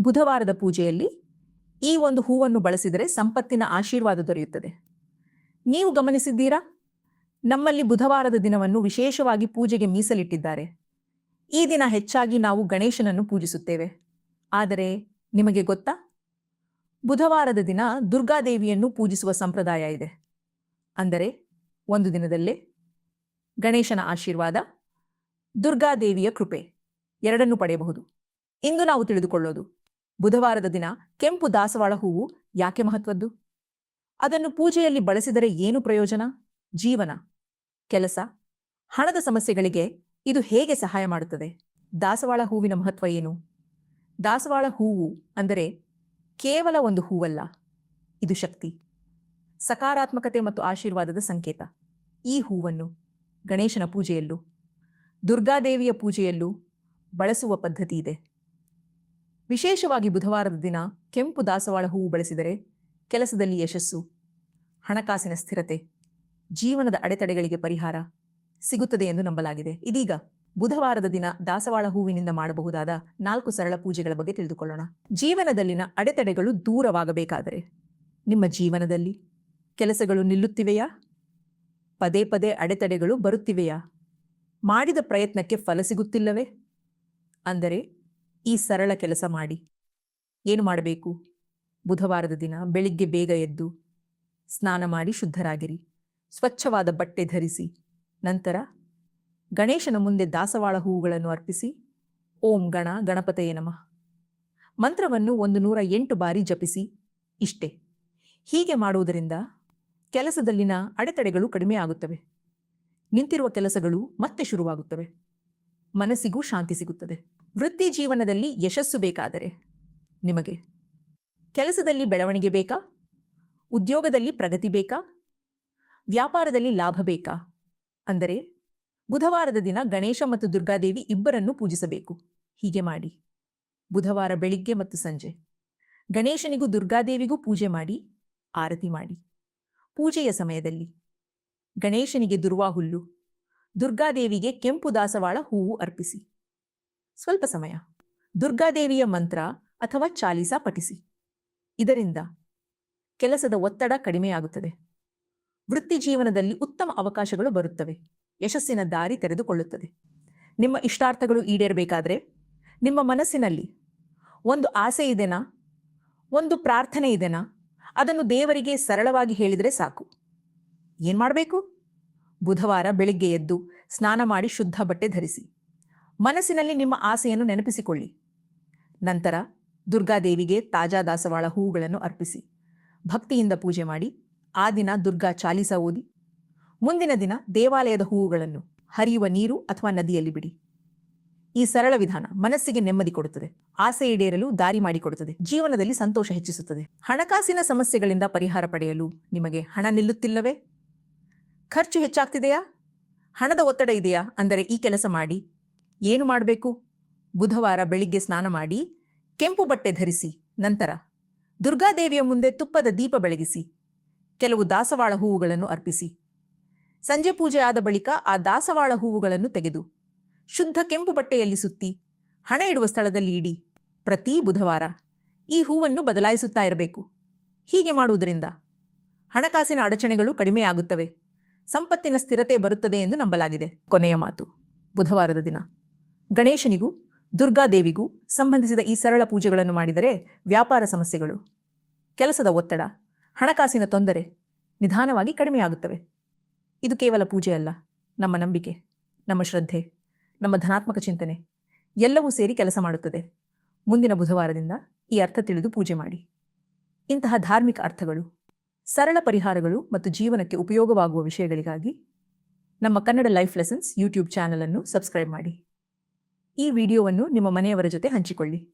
ಬುಧವಾರದ ಪೂಜೆಯಲ್ಲಿ ಈ ಒಂದು ಹೂವನ್ನು ಬಳಸಿದರೆ ಸಂಪತ್ತಿನ ಆಶೀರ್ವಾದ ದೊರೆಯುತ್ತದೆ. ನೀವು ಗಮನಿಸಿದ್ದೀರಾ? ನಮ್ಮಲ್ಲಿ ಬುಧವಾರದ ದಿನವನ್ನು ವಿಶೇಷವಾಗಿ ಪೂಜೆಗೆ ಮೀಸಲಿಟ್ಟಿದ್ದಾರೆ. ಈ ದಿನ ಹೆಚ್ಚಾಗಿ ನಾವು ಗಣೇಶನನ್ನು ಪೂಜಿಸುತ್ತೇವೆ. ಆದರೆ ನಿಮಗೆ ಗೊತ್ತಾ? ಬುಧವಾರದ ದಿನ ದುರ್ಗಾದೇವಿಯನ್ನು ಪೂಜಿಸುವ ಸಂಪ್ರದಾಯ ಇದೆ. ಅಂದರೆ ಒಂದು ದಿನದಲ್ಲೇ ಗಣೇಶನ ಆಶೀರ್ವಾದ, ದುರ್ಗಾದೇವಿಯ ಕೃಪೆ ಎರಡನ್ನೂ ಪಡೆಯಬಹುದು. ಇಂದು ನಾವು ತಿಳಿದುಕೊಳ್ಳೋದು ಬುಧವಾರದ ದಿನ ಕೆಂಪು ದಾಸವಾಳ ಹೂವು ಯಾಕೆ ಮಹತ್ವದ್ದು? ಅದನ್ನು ಪೂಜೆಯಲ್ಲಿ ಬಳಸಿದರೆ ಏನು ಪ್ರಯೋಜನ? ಜೀವನ, ಕೆಲಸ, ಹಣದ ಸಮಸ್ಯೆಗಳಿಗೆ ಇದು ಹೇಗೆ ಸಹಾಯ ಮಾಡುತ್ತದೆ? ದಾಸವಾಳ ಹೂವಿನ ಮಹತ್ವ ಏನು? ದಾಸವಾಳ ಹೂವು ಅಂದರೆ ಕೇವಲ ಒಂದು ಹೂವಲ್ಲ, ಇದು ಶಕ್ತಿ, ಸಕಾರಾತ್ಮಕತೆ ಮತ್ತು ಆಶೀರ್ವಾದದ ಸಂಕೇತ. ಈ ಹೂವನ್ನು ಗಣೇಶನ ಪೂಜೆಯಲ್ಲೂ, ದುರ್ಗಾದೇವಿಯ ಪೂಜೆಯಲ್ಲೂ ಬಳಸುವ ಪದ್ಧತಿ ಇದೆ. ವಿಶೇಷವಾಗಿ ಬುಧವಾರದ ದಿನ ಕೆಂಪು ದಾಸವಾಳ ಹೂವು ಬಳಸಿದರೆ ಕೆಲಸದಲ್ಲಿ ಯಶಸ್ಸು, ಹಣಕಾಸಿನ ಸ್ಥಿರತೆ, ಜೀವನದ ಅಡೆತಡೆಗಳಿಗೆ ಪರಿಹಾರ ಸಿಗುತ್ತದೆ ಎಂದು ನಂಬಲಾಗಿದೆ. ಇದೀಗ ಬುಧವಾರದ ದಿನ ದಾಸವಾಳ ಹೂವಿನಿಂದ ಮಾಡಬಹುದಾದ ನಾಲ್ಕು ಸರಳ ಪೂಜೆಗಳ ಬಗ್ಗೆ ತಿಳಿದುಕೊಳ್ಳೋಣ. ಜೀವನದಲ್ಲಿನ ಅಡೆತಡೆಗಳು ದೂರವಾಗಬೇಕಾದರೆ ನಿಮ್ಮ ಜೀವನದಲ್ಲಿ ಕೆಲಸಗಳು ನಿಲ್ಲುತ್ತಿವೆಯಾ? ಪದೇ ಪದೇ ಅಡೆತಡೆಗಳು ಬರುತ್ತಿವೆಯಾ? ಮಾಡಿದ ಪ್ರಯತ್ನಕ್ಕೆ ಫಲ ಸಿಗುತ್ತಿಲ್ಲವೇ? ಅಂದರೆ ಈ ಸರಳ ಕೆಲಸ ಮಾಡಿ. ಏನು ಮಾಡಬೇಕು? ಬುಧವಾರದ ದಿನ ಬೆಳಿಗ್ಗೆ ಬೇಗ ಎದ್ದು ಸ್ನಾನ ಮಾಡಿ ಶುದ್ಧರಾಗಿರಿ. ಸ್ವಚ್ಛವಾದ ಬಟ್ಟೆ ಧರಿಸಿ. ನಂತರ ಗಣೇಶನ ಮುಂದೆ ದಾಸವಾಳ ಹೂವುಗಳನ್ನು ಅರ್ಪಿಸಿ. ಓಂ ಗಣ ಗಣಪತಯೇ ನಮಃ. ಮಂತ್ರವನ್ನು ಒಂದು ನೂರ ಎಂಟು ಬಾರಿ ಜಪಿಸಿ. ಇಷ್ಟೇ. ಹೀಗೆ ಮಾಡುವುದರಿಂದ ಕೆಲಸದಲ್ಲಿನ ಅಡೆತಡೆಗಳು ಕಡಿಮೆ ಆಗುತ್ತವೆ. ನಿಂತಿರುವ ಕೆಲಸಗಳು ಮತ್ತೆ ಶುರುವಾಗುತ್ತವೆ. ಮನಸ್ಸಿಗೂ ಶಾಂತಿ ಸಿಗುತ್ತದೆ. ವೃತ್ತಿ ಜೀವನದಲ್ಲಿ ಯಶಸ್ಸು ಬೇಕಾದರೆ ನಿಮಗೆ. ಕೆಲಸದಲ್ಲಿ ಬೆಳವಣಿಗೆ ಬೇಕಾ? ಉದ್ಯೋಗದಲ್ಲಿ ಪ್ರಗತಿ ಬೇಕಾ? ವ್ಯಾಪಾರದಲ್ಲಿ ಲಾಭ ಬೇಕಾ? ಅಂದರೆ ಬುಧವಾರದ ದಿನ ಗಣೇಶ ಮತ್ತು ದುರ್ಗಾದೇವಿ ಇಬ್ಬರನ್ನೂ ಪೂಜಿಸಬೇಕು. ಹೀಗೆ ಮಾಡಿ. ಬುಧವಾರ ಬೆಳಿಗ್ಗೆ ಮತ್ತು ಸಂಜೆ. ಗಣೇಶನಿಗೂ ದುರ್ಗಾದೇವಿಗೂ ಪೂಜೆ ಮಾಡಿ, ಆರತಿ ಮಾಡಿ. ಪೂಜೆಯ ಸಮಯದಲ್ಲಿ ಗಣೇಶನಿಗೆ ದುರ್ವಾ ಹುಲ್ಲು ದುರ್ಗಾದೇವಿಗೆ ಕೆಂಪು ದಾಸವಾಳ ಹೂವು ಅರ್ಪಿಸಿ. ಸ್ವಲ್ಪ ಸಮಯ. ದುರ್ಗಾದೇವಿಯ ಮಂತ್ರ ಅಥವಾ ಚಾಲೀಸ ಪಠಿಸಿ. ಇದರಿಂದ ಕೆಲಸದ ಒತ್ತಡ ಕಡಿಮೆಯಾಗುತ್ತದೆ. ವೃತ್ತಿ ಜೀವನದಲ್ಲಿ ಉತ್ತಮ ಅವಕಾಶಗಳು ಬರುತ್ತವೆ. ಯಶಸ್ಸಿನ ದಾರಿ ತೆರೆದುಕೊಳ್ಳುತ್ತದೆ. ನಿಮ್ಮ ಇಷ್ಟಾರ್ಥಗಳು ಈಡೇರಬೇಕಾದರೆ ನಿಮ್ಮ ಮನಸ್ಸಿನಲ್ಲಿ ಒಂದು ಆಸೆ ಇದೆನಾ? ಒಂದು ಪ್ರಾರ್ಥನೆ ಇದೆನಾ? ಅದನ್ನು ದೇವರಿಗೆ ಸರಳವಾಗಿ ಹೇಳಿದರೆ ಸಾಕು. ಏನು ಮಾಡಬೇಕು? ಬುಧವಾರ ಬೆಳಿಗ್ಗೆ ಎದ್ದು ಸ್ನಾನ ಮಾಡಿ ಶುದ್ಧ ಬಟ್ಟೆ ಧರಿಸಿ. ಮನಸ್ಸಿನಲ್ಲಿ ನಿಮ್ಮ ಆಸೆಯನ್ನು ನೆನಪಿಸಿಕೊಳ್ಳಿ. ನಂತರ ದುರ್ಗಾದೇವಿಗೆ ತಾಜಾ ದಾಸವಾಳ ಹೂವುಗಳನ್ನು ಅರ್ಪಿಸಿ. ಭಕ್ತಿಯಿಂದ ಪೂಜೆ ಮಾಡಿ ಆ ದಿನ ದುರ್ಗಾ ಚಾಲಿಸ ಓದಿ. ಮುಂದಿನ ದಿನ ದೇವಾಲಯದ ಹೂವುಗಳನ್ನು ಹರಿಯುವ ನೀರು ಅಥವಾ ನದಿಯಲ್ಲಿ ಬಿಡಿ. ಈ ಸರಳ ವಿಧಾನ ಮನಸ್ಸಿಗೆ ನೆಮ್ಮದಿ ಕೊಡುತ್ತದೆ. ಆಸೆ ಈಡೇರಲು ದಾರಿ ಮಾಡಿಕೊಡುತ್ತದೆ. ಜೀವನದಲ್ಲಿ ಸಂತೋಷ ಹೆಚ್ಚಿಸುತ್ತದೆ. ಹಣಕಾಸಿನ ಸಮಸ್ಯೆಗಳಿಂದ ಪರಿಹಾರ ಪಡೆಯಲು ನಿಮಗೆ ಹಣ ನಿಲ್ಲುತ್ತಿಲ್ಲವೇ? ಖರ್ಚು ಹೆಚ್ಚಾಗ್ತಿದೆಯಾ? ಹಣದ ಒತ್ತಡ ಇದೆಯಾ? ಅಂದರೆ ಈ ಕೆಲಸ ಮಾಡಿ. ಏನು ಮಾಡಬೇಕು? ಬುಧವಾರ ಬೆಳಿಗ್ಗೆ ಸ್ನಾನ ಮಾಡಿ, ಕೆಂಪು ಬಟ್ಟೆ ಧರಿಸಿ, ನಂತರ ದುರ್ಗಾದೇವಿಯ ಮುಂದೆ ತುಪ್ಪದ ದೀಪ ಬೆಳಗಿಸಿ, ಕೆಲವು ದಾಸವಾಳ ಹೂವುಗಳನ್ನು ಅರ್ಪಿಸಿ. ಸಂಜೆ ಪೂಜೆ ಆದ ಬಳಿಕ ಆ ದಾಸವಾಳ ಹೂವುಗಳನ್ನು ತೆಗೆದು, ಶುದ್ಧ ಕೆಂಪು ಬಟ್ಟೆಯಲ್ಲಿ ಸುತ್ತಿ, ಹಣ ಇಡುವ ಸ್ಥಳದಲ್ಲಿ ಇಡಿ. ಪ್ರತಿ ಬುಧವಾರ ಈ ಹೂವನ್ನು ಬದಲಾಯಿಸುತ್ತಾ ಇರಬೇಕು. ಹೀಗೆ ಮಾಡುವುದರಿಂದ ಹಣಕಾಸಿನ ಅಡಚಣೆಗಳು ಕಡಿಮೆಯಾಗುತ್ತವೆ. ಸಂಪತ್ತಿನ ಸ್ಥಿರತೆ ಬರುತ್ತದೆ ಎಂದು ನಂಬಲಾಗಿದೆ. ಕೊನೆಯ ಮಾತು. ಬುಧವಾರದ ದಿನ. ಗಣೇಶನಿಗೂ, ದುರ್ಗಾದೇವಿಗೂ ಸಂಬಂಧಿಸಿದ ಈ ಸರಳ ಪೂಜೆಗಳನ್ನು ಮಾಡಿದರೆ ವ್ಯಾಪಾರ ಸಮಸ್ಯೆಗಳು, ಕೆಲಸದ ಒತ್ತಡ, ಹಣಕಾಸಿನ ತೊಂದರೆ ನಿಧಾನವಾಗಿ ಕಡಿಮೆಯಾಗುತ್ತವೆ. ಇದು ಕೇವಲ ಪೂಜೆ ಅಲ್ಲ. ನಮ್ಮ ನಂಬಿಕೆ, ನಮ್ಮ ಶ್ರದ್ಧೆ, ನಮ್ಮ ಧನಾತ್ಮಕ ಚಿಂತನೆ, ಎಲ್ಲವೂ ಸೇರಿ ಕೆಲಸ ಮಾಡುತ್ತದೆ. ಮುಂದಿನ ಬುಧವಾರದಿಂದ ಈ ಅರ್ಥ ತಿಳಿದು ಪೂಜೆ ಮಾಡಿ. ಇಂತಹ ಧಾರ್ಮಿಕ ಅರ್ಥಗಳು ಸರಳ ಪರಿಹಾರಗಳು ಮತ್ತು ಜೀವನಕ್ಕೆ ಉಪಯೋಗವಾಗುವ ವಿಷಯಗಳಿಗಾಗಿ ನಮ್ಮ Kannada life lessons YouTube channel ಅನ್ನು ಸಬ್ಸ್ಕ್ರೈಬ್ ಮಾಡಿ. ಈ ವಿಡಿಯೋವನ್ನು ನಿಮ್ಮ ಮನೆಯವರ ಜೊತೆ ಹಂಚಿಕೊಳ್ಳಿ.